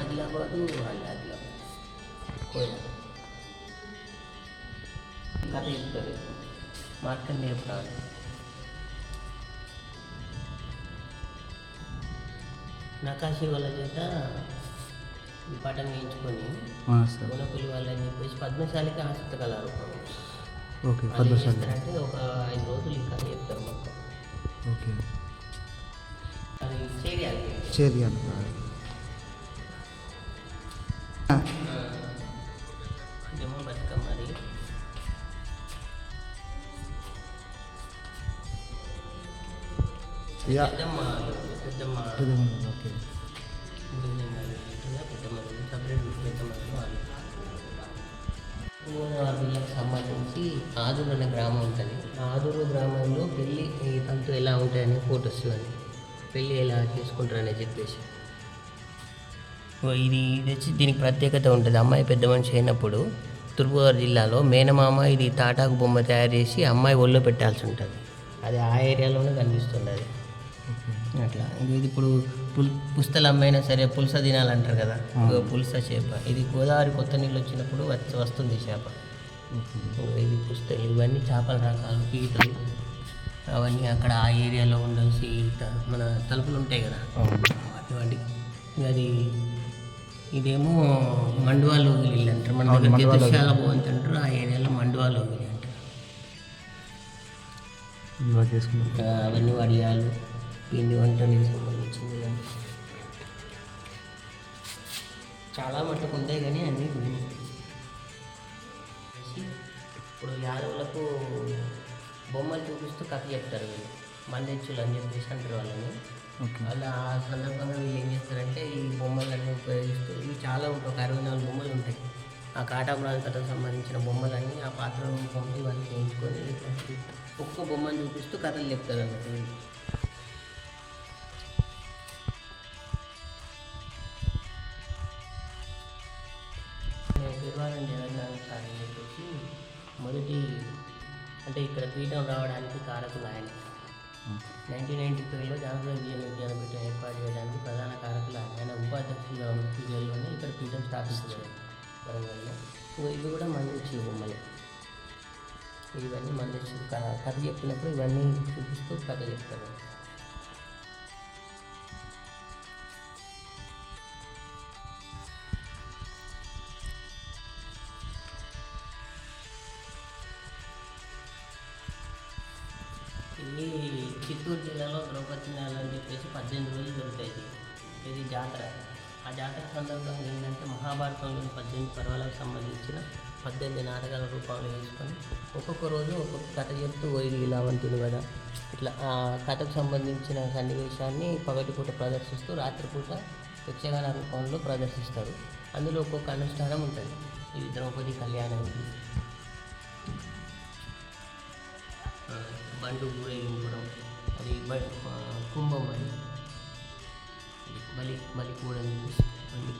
ఆదిలాబాద్ కథ చెప్తారు మార్కండేయ ప్రాణి నకాశి వాళ్ళ చేత ఈ పటం వేయించుకొని సార్. గుణపులి వాళ్ళని చెప్పేసి పద్మశాలికి ఆసక్తి కలారూపం ఓకే పద్మశాలి. చేస్తారంటే ఒక ఐదు రోజులు ఈ కథ చెప్తారు మొత్తం. ఓకే. చేరియాలి యా. ఓకే. సంబంధించి ఆదూరు అనే గ్రామం ఉంటుంది. ఆదూరు గ్రామంలో పెళ్ళి తంతు ఎలా ఉంటాయని ఫోటోస్ ఇవన్నీ పెళ్ళి ఎలా చేసుకుంటారని చెప్పేసి. ఇది ఇది వచ్చి దీనికి ప్రత్యేకత ఉంటుంది. అమ్మాయి పెద్ద మనిషి అయినప్పుడు తూర్పుగోదావరి జిల్లాలో మేనమామ ఇది తాటాకు బొమ్మ తయారు చేసి అమ్మాయి ఒళ్ళో పెట్టాల్సి ఉంటుంది. అది ఆ ఏరియాలోనే కనిపిస్తుంది అది అట్లా. ఇది ఇప్పుడు పుల్ పుస్తలు అమ్మైనా సరే పులస తినాలంటారు కదా. పులస చేప. ఇది గోదావరి కొత్త నీళ్ళు వచ్చినప్పుడు వచ్చి వస్తుంది చేప. ఇది పుస్తలు ఇవన్నీ చేపల రకాలు పీతలు అవన్నీ అక్కడ ఆ ఏరియాలో ఉండాల్సి మన తలుపులు ఉంటాయి కదా. అటువంటి అది ఇదేమో మండువా లోగిలి ఇల్లు అంటారు. మన దగ్గర చతుర్శాల భవంతి అంటారు. ఆ ఏరియాలో మండువా లోగిలి అంటారు. అవన్నీ వడియాలు పిండి వంటలకు సంబంధించింది. చాలా మట్టుకు ఉంటాయి కానీ అన్నీ బొమ్మలు చూపిస్తూ కథ చెప్తారు వీళ్ళు. మందెచ్చులు అని చెప్పేసి అంటారు వాళ్ళని. అలా ఆ సందర్భంగా వీళ్ళు ఏం చేస్తారంటే ఈ బొమ్మలన్నీ ఉపయోగిస్తూ ఇవి చాలా ఉంటాయి ఒక అరవై నాలుగు బొమ్మలు ఉంటాయి. ఆ కాటాపురాణ కథకు సంబంధించిన బొమ్మలన్నీ ఆ పాత్ర రూపంలో ఇవన్నీ చేయించుకొని ఒక్క బొమ్మను చూపిస్తూ కథలు చెప్తారు అన్నట్టు అంటే ఇక్కడ పీఠం రావడానికి కారకులు ఆయన. నైన్టీన్ నైన్టీ ఫైవ్లో జానపద విజయ విజ్ఞానపీఠం ఏర్పాటు చేయడానికి ప్రధాన కారకులు ఆయన. ఆయన ఉపాధ్యక్షులుగా ఉన్న ఇక్కడ పీఠం స్థాపించబడింది. వరంగల్లో. ఇది ఇవి కూడా మందిచ్చి బొమ్మలే. ఇవన్నీ మందిచ్చి కథ చెప్పినప్పుడు ఇవన్నీ చూపిస్తూ కథ చెప్తారు. ఇది చిత్తూరు జిల్లాలో ద్రౌపది నెల అని చెప్పేసి పద్దెనిమిది రోజులు దొరుకుతాయి ఇది. జాతర. ఆ జాతర సందర్భంగా ఏంటంటే మహాభారతంలోని పద్దెనిమిది పర్వాలకు సంబంధించిన పద్దెనిమిది నాటకాల రూపంలో వేసుకొని ఒక్కొక్క రోజు ఒక్కొక్క కథ చెప్తూ ఇది ఇలా ఉంటుంది కదా. ఇట్లా ఆ కథకు సంబంధించిన సన్నివేశాన్ని పగటిపూట ప్రదర్శిస్తూ రాత్రిపూట యక్షగాన రూపంలో ప్రదర్శిస్తారు. అందులో ఒక్కొక్క అనుష్ఠానం ఉంటుంది. ఇది ద్రౌపది కళ్యాణం. ఇది ఆ, బండు ఊరేగింపడం అది బ- ఆ, కుంభం అని బలి బలి కూడా అని చెప్పేసి బండి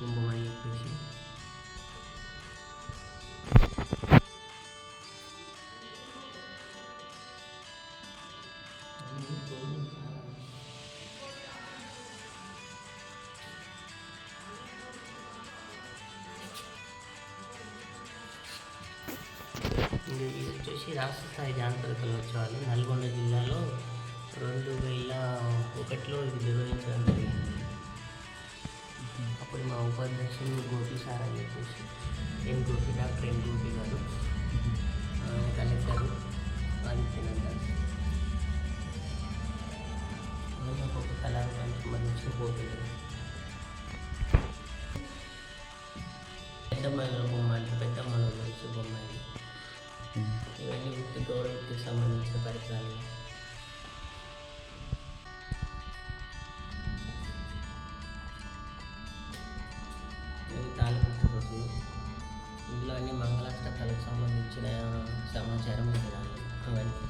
ఇది వచ్చేసి రాష్ట్ర స్థాయి జానపద కళోత్సవాలు నల్గొండ జిల్లాలో రెండు వేల ఒకటిలో ఇది నిర్వహించడం జరిగింది. అప్పుడు మా ఉపాధ్యక్షులు గోపి సార్ అని చెప్పేసి M Gopi doctor M Gopi గారు. మంగళాష్టకాలకు సంబంధించిన సమాచారం ఉంటుంది అవన్నీ.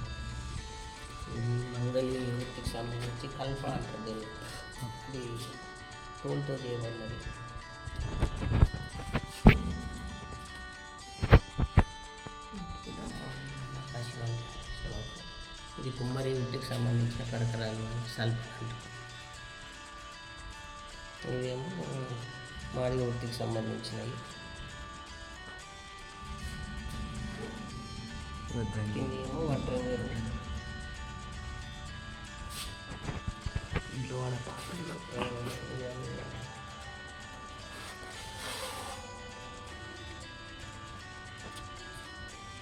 మంగళి వృత్తికి సంబంధించి కల్ప అంటారు దీన్ని. ఇది తోలుతో చేయబడినది. ఇది కుమ్మరి వృత్తికి సంబంధించిన పరికరాలు సల్ప్ అంటారు ఇవేమో మాదిగ వృత్తికి సంబంధించినవి. ఇదేమో వడ్రంగరు ఇంట్లో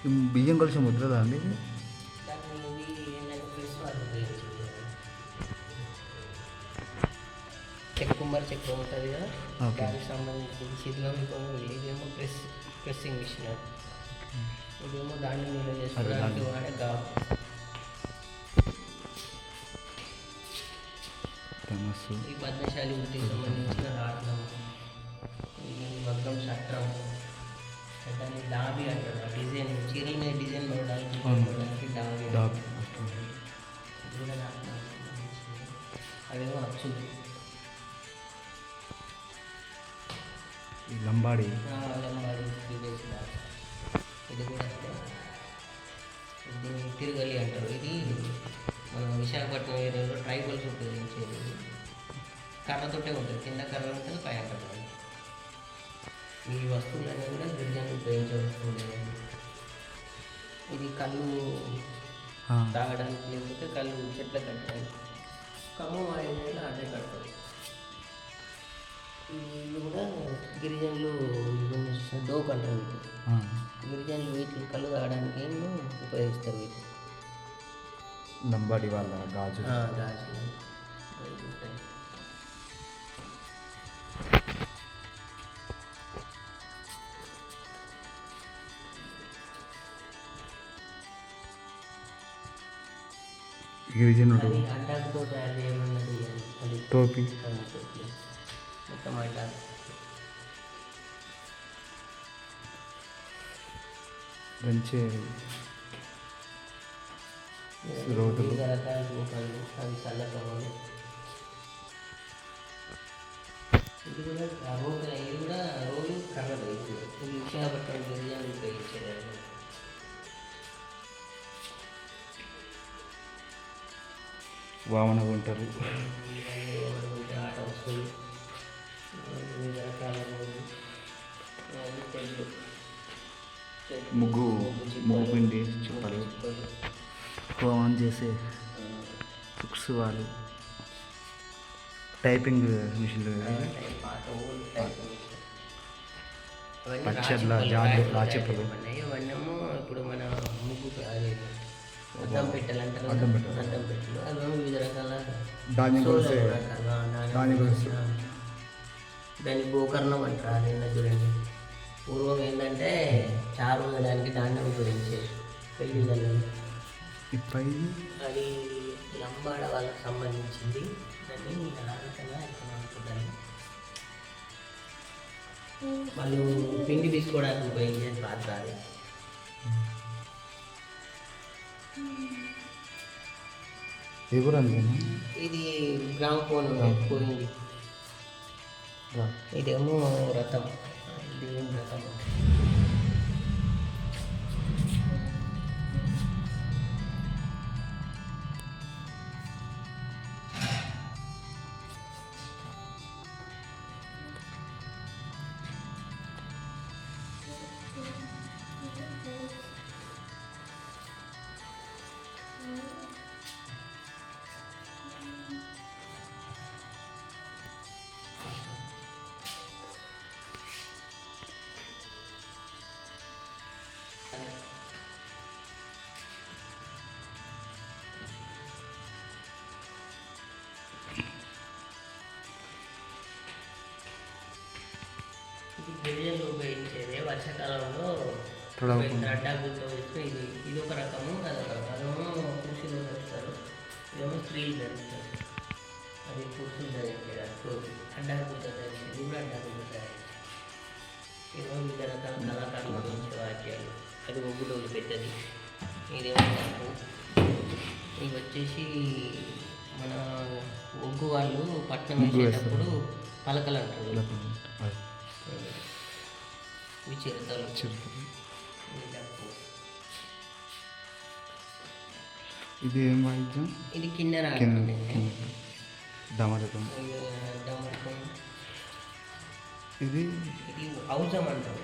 ఈ బియ్యం కలిసి ముద్రదా అండి ఇది? చెక్క ఉంటుంది కదా. దానికి సంబంధించి శిథిలం ఇదేమో ప్రెస్ ప్రెస్సింగ్ మిషన్. ఇదేమో దాన్ని నిల్వ చేసుకోవడానికి దాన్ని. వాడే గాబు తమస్సు ఈ పద్మశాలి వృత్తికి సంబంధించిన రాట్నం ఇది మగ్గం చక్రం దాన్ని డాబీ అంటారు ఆ డిజైన్ చీరల మీద డిజైన్ పడడానికి అవును. పడడానికి డాబీ డాబ్ అంటారు. ఇది కూడా రాట్నానికి సంబంధించింది. అవేమో అచ్చులు ఈ లంబాడి లంబాడి విదేశీ భాష ఇది కూడా. దీన్ని తిరగలి అంటారు. ఇది మన విశాఖపట్నం ఏరియాలో ట్రైబల్స్ ఉపయోగించేది. కర్రతోటే ఉంటుంది. కింద కర్ర ఉంటుంది పైన కర్ర. ఈ వస్తువులన్నీ కూడా గిరిజనులు ఉపయోగించే వస్తువులే ఇది కళ్ళు తాగడానికి లేకపోతే కళ్ళు చెట్ల కట్టడానికి. ఖమ్మం ఆ ఏరియాలో అదే కడతారు. ఇవి కూడా గిరిజనులు ఇవి డోక్ అంటారు వీటిని. ఆ. గిరిజనులు వీటిని కళ్ళు తాగడానికి ఏమో ఉపయోగిస్తారు వీటిని లంబాడి వాళ్ళ గాజు గాజులు అవి ఉంటాయి. గిరిజనుడు అది అడ్డాకుతో తయారు చేయమన్నది అది టోపీ అది టోపీ. మొత్తం అడ్డాకు మంచి రోడ్డు. ఇది కూడా ఆ రోడ్డు ఇది కూడా రోడ్డు కర్రలు ఇది విశాఖపట్నం వామన గుంటలు ఆట వస్తువులు వివిధ రకాల రోడ్లు ముగ్గు ముగ్గు పిండి చిప్పలు హోమం చేసే బుక్స్ వాళ్ళు టైపింగ్ మిషన్లు. అవన్నీ పచ్చళ్ళ, రాచిప్పలు. ఇవన్నేమో ఇప్పుడు మన ముగ్గు అది అద్దం పెట్టెలు అంటారు అద్దం పెట్టెలు. అద్దం పెట్టెలు అవేమో వివిధ రకాల ధాన్యం కొలిసే. కొలిసే. దాన్ని గోకర్ణం అంటారు ఉన్నది చూడండి పూర్వం ఏంటంటే చారు వేయడానికి ధాన్యం ఉపయోగించేది. ఇప్పై అది లంబాడ వాళ్ళకి సంబంధించింది. దాన్ని ఆలోచన అనుకుంటాను వాళ్ళు పిండి తీసుకోవడానికి ఉపయోగించే పాత్ర అది ఇది? గ్రామ ఫోన్ పోయింది ఇదేమో రథం. ఇది ఏం రథం ఇది గిరిజనులు ఉపయోగించేది వర్షాకాలంలో. అడ్డాకులతో వేస్తే ఇది ఇది ఒక రకము అదొక రకం అదేమో పురుషులు ధరిస్తారు ఇదేమో స్త్రీలు ధరిస్తారు. అది పురుషులు ధరించేది అది టోపీ అడ్డాకులతో ధరించేది ఇది కూడా అడ్డాకులతో తయారు ఇదేమో వివిధ రకాల కళాకారులు ఉపయోగించే వాక్యాలు. అది ఒగ్గు డోలు పెద్దది. ఇదేమో డప్పు. ఇవి వచ్చేసి మన ఒగ్గు వాళ్ళు పట్నం ముగ్గు వేసేటప్పుడు పలకలు అంటారు. చిరుతలు చిరుతలు. ఇది ఏం వాయిద్యం ఇది కిన్నెర డమరకం ఇది. ఇది ఔజం అంటారు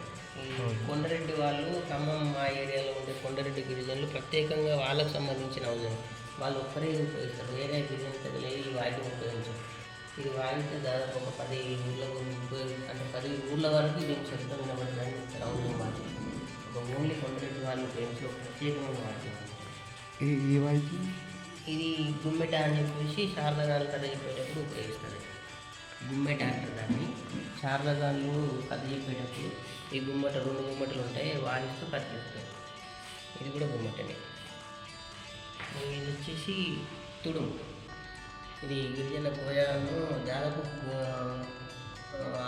కొండరెడ్డి వాళ్ళు ఖమ్మం ఆ ఏరియాలో ఉండే కొండరెడ్డి గిరిజనులు ప్రత్యేకంగా వాళ్ళకు సంబంధించిన ఔజం వాళ్ళు ఒక్కరే ఉపయోగిస్తారు. వేరే గిరిజన తెగలు ఈ వాయిద్యం ఉపయోగించారు. ఇది వాయిస్తే దాదాపు ఒక పది ఊళ్ళ అంటే పది ఊళ్ళ వరకు ఇది శబ్దం వినబడుతుందని చెప్తారు ఔజం వాద్యం ఒక ఓన్లీ కొండరెడ్డి వాళ్ళు ఉపయోగించే ఒక ప్రత్యేకమైన ఈ వాయిద్యం ఇది గుమ్మెట అని చెప్పేసి శారదగాలు కథ చెప్పేటప్పుడు ఉపయోగిస్తారు. గుమ్మెట అంటారు దాన్ని. శారదగాళ్ళు కథ చెప్పేటప్పుడు ఈ గుమ్మట రెండు గుమ్మటలు ఉంటాయి వాయిస్తూ కథ చెప్తారు. ఇది కూడా గుమ్మటనే. ఇది వచ్చేసి తుడుము. ఇది గిరిజన కోయాను దాదాపు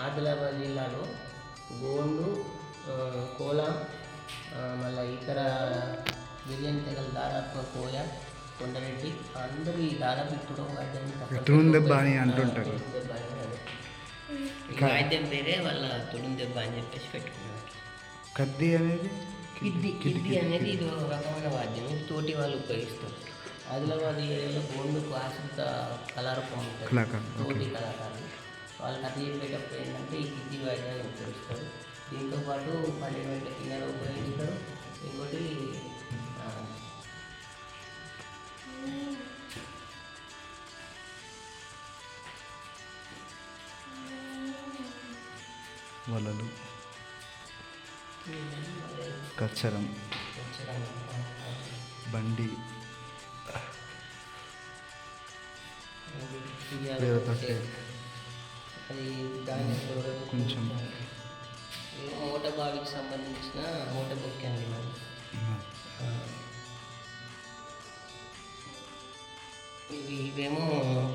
ఆదిలాబాద్ జిల్లాలో గోండు కోలాం మళ్ళీ ఇతర గిరిజన తెగలు దాదాపు కోయ కొండరెడ్డి అందరూ ఈ దాదాపు తప్పనిసరిగా తుడుం దెబ్బ అని. అంటుంటారు. వాయిద్యం పేరే వాళ్ళ తుడుం దెబ్బ అని చెప్పేసి పెట్టుకున్నారు. కద్ది అనేది? కిడ్డి కిడ్డి అనేది ఇది ఒక రకమైన వాద్యం. తోటి వాళ్ళు ఉపయోగిస్తారు. ఆదిలాబాద్ ఏరియాలో గోండుకు ఆశ్రిత కళారూపం ఉంటుంది కళాకారులు, తోటి కళాకారులు వాళ్ళు కథ చెప్పేటప్పుడు ఏంటంటే ఈ కిడ్డి వాద్యాన్ని ఉపయోగిస్తారు దీంతో పాటు పన్నెండు గంటల కిన్నెర ఉపయోగిస్తారు ఇంకోటి వలలు కచ్చరం. బండి. అది దాని కొంచెం. మూట బావికి సంబంధించిన మూట బొక్కి అండి మరి. ఇవి ఇవేమో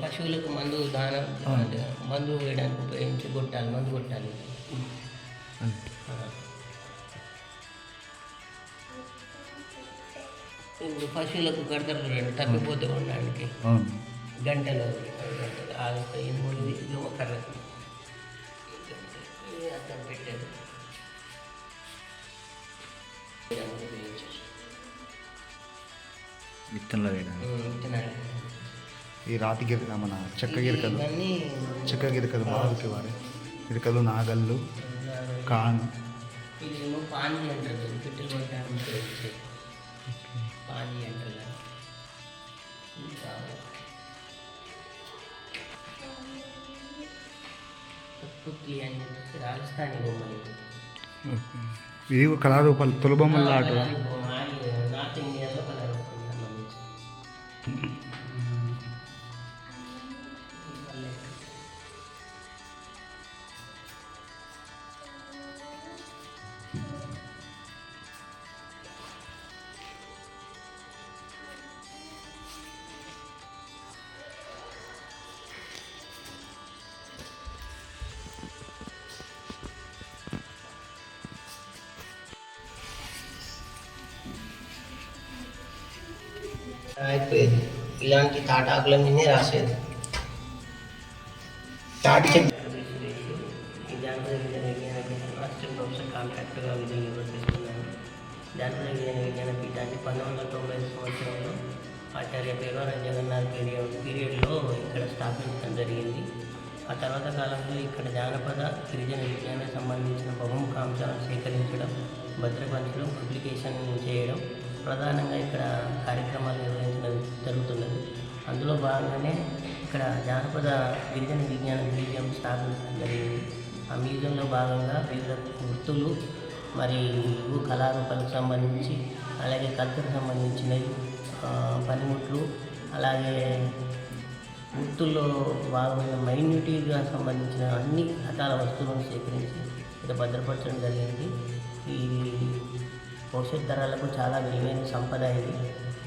పశువులకు మందు దానం మందు వేయడానికి ఉపయోగించి కొట్టాలి మందు కొట్టాలి. ఇప్పుడు పశువులకు కడతారు చూడండి తప్పిపోతూ ఉండడానికి. గంటలు ఎనిమిది ఇది ఒక అర్థం. విత్తనాలు విత్తనాలు. ఈ రాతి గిరిక మన చెక్క గిరికలు చెక్క గిరికలు మారుకి వారి. గిరికలు నాగళ్ళు కాన్. ఇదేమో అంటారు. రాజస్థానీ బొమ్మలు. ఇది కళారూపాలు తొలబొమ్మల ఆట నార్త్ ఇండియాలో కళారూపం అయిపోయేది ఇలాంటి తాటాకుల మీదే రాసేది. తాటి చెట్టు. అసిస్టెంట్ ప్రొఫెసర్ కాంట్రాక్టర్గా విధులు నిర్వర్తిస్తున్నాను విజ్ఞాన విజ్ఞాన పీఠాన్ని పంతొమ్మిది వందల తొంభై ఐదు సంవత్సరంలో ఆచార్య పేరవరం జగన్నాథ్ పీరియడ్ పీరియడ్లో ఇక్కడ స్థాపించడం జరిగింది ఆ తర్వాత కాలంలో ఇక్కడ జానపద గిరిజన విజ్ఞానానికి సంబంధించిన బహుముఖ అంశాలను సేకరించడం భద్రపరచడం పబ్లికేషన్ చేయడం ప్రధానంగా ఇక్కడ కార్యక్రమాలు నిర్వహించడం జరుగుతున్నది. అందులో భాగంగానే ఇక్కడ జానపద గిరిజన విజ్ఞాన మ్యూజియం స్థాపించడం జరిగింది. ఆ మ్యూజియంలో భాగంగా వివిధ వృత్తులు మరి కళారూపాలకు సంబంధించి అలాగే కల్చర్కి సంబంధించినవి పనిముట్లు అలాగే వృత్తుల్లో భాగమైన మైన్యూటీగా సంబంధించిన అన్ని రకాల వస్తువులను సేకరించి ఇక్కడ భద్రపరచడం జరిగింది. ఈ భవిష్యత్ తరాలకు చాలా విలువైన సంపద ఇది.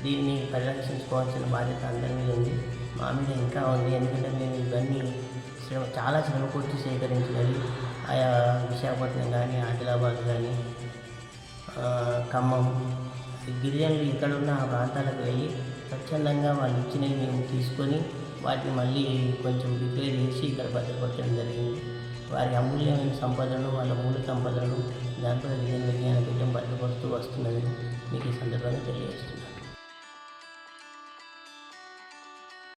దీన్ని పరిరక్షించుకోవాల్సిన బాధ్యత అందరి మీద ఉంది. మా మీద ఇంకా ఉంది. ఎందుకంటే మేము ఇవన్నీ శ్రమ చాలా శ్రమ కూర్చి సేకరించినవి ఆయా విశాఖపట్నం కానీ ఆదిలాబాద్ కానీ ఖమ్మం ఈ గిరిజనులు ఇక్కడ ఉన్న ఆ ప్రాంతాలకు వెళ్ళి స్వచ్ఛందంగా వాళ్ళు ఇచ్చినవి మేము తీసుకొని వాటిని మళ్ళీ కొంచెం రిపేర్ చేసి ఇక్కడ భద్రపరచడం జరిగింది. వారి అమూల్యమైన సంపదను వాళ్ళ మూల సంపదను దాంట్లో గిరిజన విజ్ఞాన పీఠం భద్రపరుస్తూ వస్తున్నది. మీకు ఈ సందర్భంగా తెలియజేస్తుంది.